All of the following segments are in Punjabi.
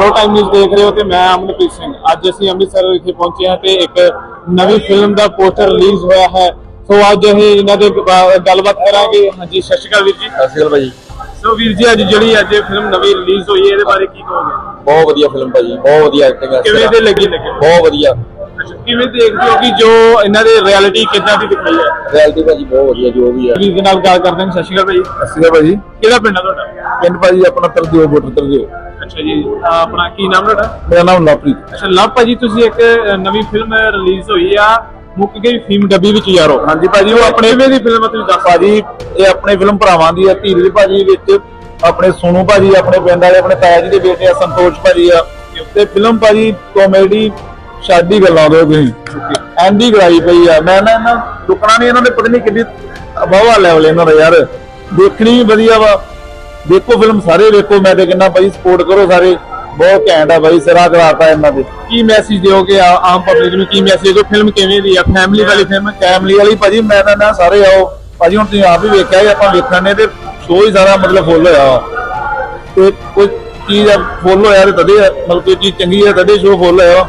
ਪ੍ਰੋ ਟਾਈਮ ਨਿਊਜ਼ ਦੇਖ ਰਹੇ ਹੋ ਤੇ ਮੈਂ ਅਮਨਪ੍ਰੀਤ ਸਿੰਘ। ਅੱਜ ਅਸੀਂ ਅੰਮ੍ਰਿਤਸਰ ਵਿਖੇ ਪਹੁੰਚੇ ਹਾਂ ਤੇ ਇੱਕ ਨਵੀਂ ਫਿਲਮ ਦਾ ਪੋਸਟਰ ਰਿਲੀਜ਼ ਹੋਇਆ ਹੈ। ਸੋ ਅੱਜ ਅਸੀਂ ਇਹਨਾਂ ਦੇ ਗੱਲਬਾਤ ਕਰਾਂਗੇ। ਹਾਂਜੀ ਸਤਿ ਸ਼੍ਰੀ ਅਕਾਲ ਵੀਰ ਜੀ। ਸਤਿ ਸ਼੍ਰੀ ਅਕਾਲ ਭਾਜੀ। ਸੋ ਵੀਰ ਜੀ ਅੱਜ ਜਿਹੜੀ ਅੱਜ ਫਿਲਮ ਨਵੀਂ ਰਿਲੀਜ਼ ਹੋਈ ਹੈ ਇਹਦੇ ਬਾਰੇ ਕੀ ਕਹੋਗੇ? ਬਹੁਤ ਵਧੀਆ ਫਿਲਮ ਭਾਜੀ ਬਹੁਤ ਵਧੀਆ ਐਕਟਿੰਗ ਹੈ ਕਿਵੇਂ ਦੇ ਲੱਗੀ ਲੱਗੇ? ਬਹੁਤ ਵਧੀਆ। ਕਿਵੇਂ ਦੇਖਦੇ ਹੋ ਕਿ ਜੋ ਇਹਨਾਂ ਦੇ ਰਿਐਲਿਟੀ ਕਿੱਦਾਂ ਦੀ ਦਿਖਾਈ ਹੈ? ਰਿਐਲਿਟੀ ਭਾਜੀ ਬਹੁਤ ਵਧੀਆ ਜੋ ਵੀ ਹੈ। ਵੀਰ ਨਾਲ ਗੱਲ ਕਰਦੇ ਹਾਂ। ਸਤਿ ਸ਼੍ਰੀ ਅਕਾਲ ਭਾਈ ਸਤਿ ਸ਼੍ਰੀ ਅਕਾਲ ਭਾਜੀ। ਕਿਹੜਾ ਪਿੰਡ ਹੈ ਤੁਹਾਡਾ? ਪਿੰਡ ਭਾਜੀ ਆਪਣਾ ਤਰਜੋ ਬੋਟਰ ਤਰਜੋ। ਅੱਛਾ ਜੀ। ਅਹ ਆਪਣਾ ਕੀ ਨਾਮ ਤੁਹਾਡਾ? ਮੇਰਾ ਨਾਮ ਲਵਪ੍ਰੀਤ ਅੱਛਾ ਲਵ ਭਾਜੀ ਤੁਸੀਂ ਇੱਕ ਅਹ, ਨਵੀਂ ਫਿਲਮ ਰਿਲੀਜ਼ ਹੋਈ ਆ ਮੁੱਕ ਗਈ ਫੀਮ ਡੱਬੀ ਵਿੱਚ ਯਾਰੋ। ਹਾਂਜੀ ਭਾਜੀ ਉਹ ਆਪਣੇ ਕਿਵੇਂ ਦੀ ਫਿਲਮ ਆ ਤੁਸੀਂ ਦੱਸ ਭਾਜੀ ਇਹ ਆਪਣੇ ਫਿਲਮ ਭਰਾਵਾਂ ਦੀ ਹੈ ਧੀਰਜ ਭਾਜੀ ਵਿੱਚ ਆਪਣੇ ਸੋਨੂ ਭਾਜੀ ਆਪਣੇ ਪਿੰਡ ਵਾਲੇ ਆਪਣੇ ਤਾਇਆ ਜੀ ਦੇ ਬੇਟੇ ਆ ਸੰਤੋਸ਼ ਭਾਜੀ ਆ। ਤੇ ਫਿਲਮ ਭਾਜੀ ਕਾਮੇਡੀ ਸ਼ਾਦੀ ਗੱਲਾਂ ਦੋ ਤੁਸੀਂ। ਐਂਡੀ ਕਰਾਈ ਪਈ ਆ। ਮੈਂ ਨਾ ਇਹਨਾਂ ਰੁਕਣਾ ਨਹੀਂ ਇਹਨਾਂ ਦੇ ਪਤਾ ਨਹੀਂ ਕਿੰਨੀ ਅਬਾਵਾ ਲੈਵਲ ਇਹਨਾਂ ਦਾ ਯਾਰ। ਦੇਖਣੀ ਵੀ ਵਧੀਆ ਵਾ। ਦੇਖੋ ਫਿਲਮ ਸਾਰੇ ਵੇਖੋ ਮੈਂ ਤੇ ਕਿੰਨਾ ਭਾਈ ਸਪੋਰਟ ਕਰੋ ਸਾਰੇ। ਬਹੁਤ ਘੈਂਟ ਆ ਭਾਈ ਸਿਰਾ ਕਰਾਤਾ ਇਹਨਾਂ ਦੇ ਕੀ ਮੈਸੇਜ ਦਿਓਗੇ ਆਮ ਪਬਲਿਕ ਨੂੰ? ਕੀ ਮੈਸੇਜ ਦਿਓ? ਫਿਲਮ ਕਿਵੇਂ ਦੀ ਆ? ਫੈਮਿਲੀ ਵਾਲੀ ਫਿਲਮ ਫੈਮਿਲੀ ਵਾਲੀ ਭਾਜੀ ਮੈਂ ਤਾਂ ਨਾ ਸਾਰੇ ਆਓ। ਭਾਜੀ ਹੁਣ ਤੁਸੀਂ ਆਪ ਹੀ ਵੇਖਿਆ ਜੇ ਆਪਾਂ ਵੇਖਣ ਨੇ ਤੇ ਸ਼ੋਅ ਹੀ ਸਾਰਾ ਮਤਲਬ ਫੁੱਲ ਹੋਇਆ। ਤੇ ਕੋਈ ਚੀਜ਼ ਫੁੱਲ ਹੋਇਆ ਤੇ ਤਦੇ ਮਤਲਬ ਕੋਈ ਚੀਜ਼ ਚੰਗੀ ਹੈ ਤਦੇ ਸ਼ੋਅ ਫੁੱਲ ਹੋਇਆ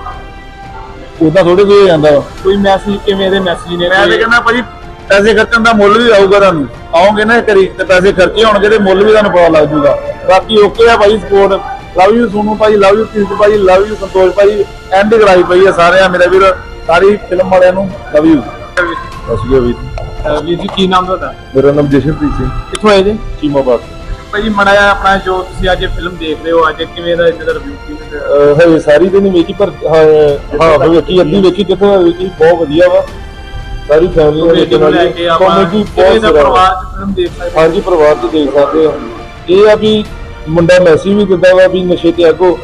ਉਦਾਂ ਥੋੜੇ ਕੋਈ ਹੋ ਜਾਂਦਾ ਕੋਈ ਮੈਸੇਜ ਕਿਵੇਂ ਦੇ ਮੈਸੇਜ ਨੇ? ਮੈਂ ਤੇ ਕਹਿੰਦਾ ਭਾਜੀ ਪੈਸੇ ਖਰਚਣ ਦਾ ਮੁੱਲ ਵੀ ਆਊਗਾ ਤੁਹਾਨੂੰ। ਆਓਗੇ ਨਾ ਕਰੀ ਤੇ ਪੈਸੇ ਖਰਚੇ ਹੋਣਗੇ ਤੇ ਮੁੱਲ ਵੀ ਤੁਹਾਨੂੰ ਪਤਾ ਲੱਗ ਜੂਗਾ ਬਾਕੀ ਓਕੇ ਆ ਭਾਈ support love you Sonu Bhai love you ਕਿਸ ਭਾਈ love you Santosh Bhai. And ਕਰਾਈ ਪਈ ਆ ਸਾਰਿਆਂ ਮੇਰਾ ਵੀਰ ਸਾਰੀ ਫਿਲਮ ਵਾਲਿਆਂ ਨੂੰ ਲਵ ਯੂ ਸਤਿ ਸ਼੍ਰੀ ਅਕਾਲ ਵੀਰ ਜੀ। ਕੀ ਨਾਮ ਤੁਹਾਡਾ? ਮੇਰਾ ਨਾਮ ਜਸ਼ਨਪ੍ਰੀਤ ਸਿੰਘ। ਕਿੱਥੋਂ ਆਏ ਜੀ? ਚੀਮਾਬਾਦ ਭਾਜੀ ਮੜਾ ਆਪਣਾ ਜੋ ਤੁਸੀਂ ਅੱਜ ਫਿਲਮ ਦੇਖ ਰਹੇ ਹੋ ਅੱਜ ਕਿਵੇਂ ਦਾ ਇਹਦਾ ਰਿਵਿਊ ਕੀ ਹਏ ਸਾਰੀ ਤੇ ਨਹੀਂ ਵੇਖੀ ਪਰ ਹਾਂ ਹਾਂ ਵੇਖੀ ਅੱਧੀ ਵੇਖੀ ਕਿੱਥੋਂ ਵੇਖੀ ਬਹੁਤ ਵਧੀਆ ਵਾ। ਸਾਰੀ ਫੈਮਿਲੀ ਨੂੰ ਲੈ ਕੇ ਆਪਾਂ Comedy ਕਿਵੇਂ ਦਾ ਸਿਰਾ ਵਾ। ਪਰਿਵਾਰ ਚ ਦੇਖ ਸਕਦੇ ਹਾਂ। ਹਾਂਜੀ ਪਰਿਵਾਰ ਤੇ ਦੇਖ ਸਕਦੇ ਹੋ ਇਹ ਆ ਵੀ ਮੁੰਡਾ ਮੈਸੀ ਵੀ ਦਿੰਦਾ ਵਾ ਵੀ ਨਸ਼ੇ ਤੇ ਆਗੋ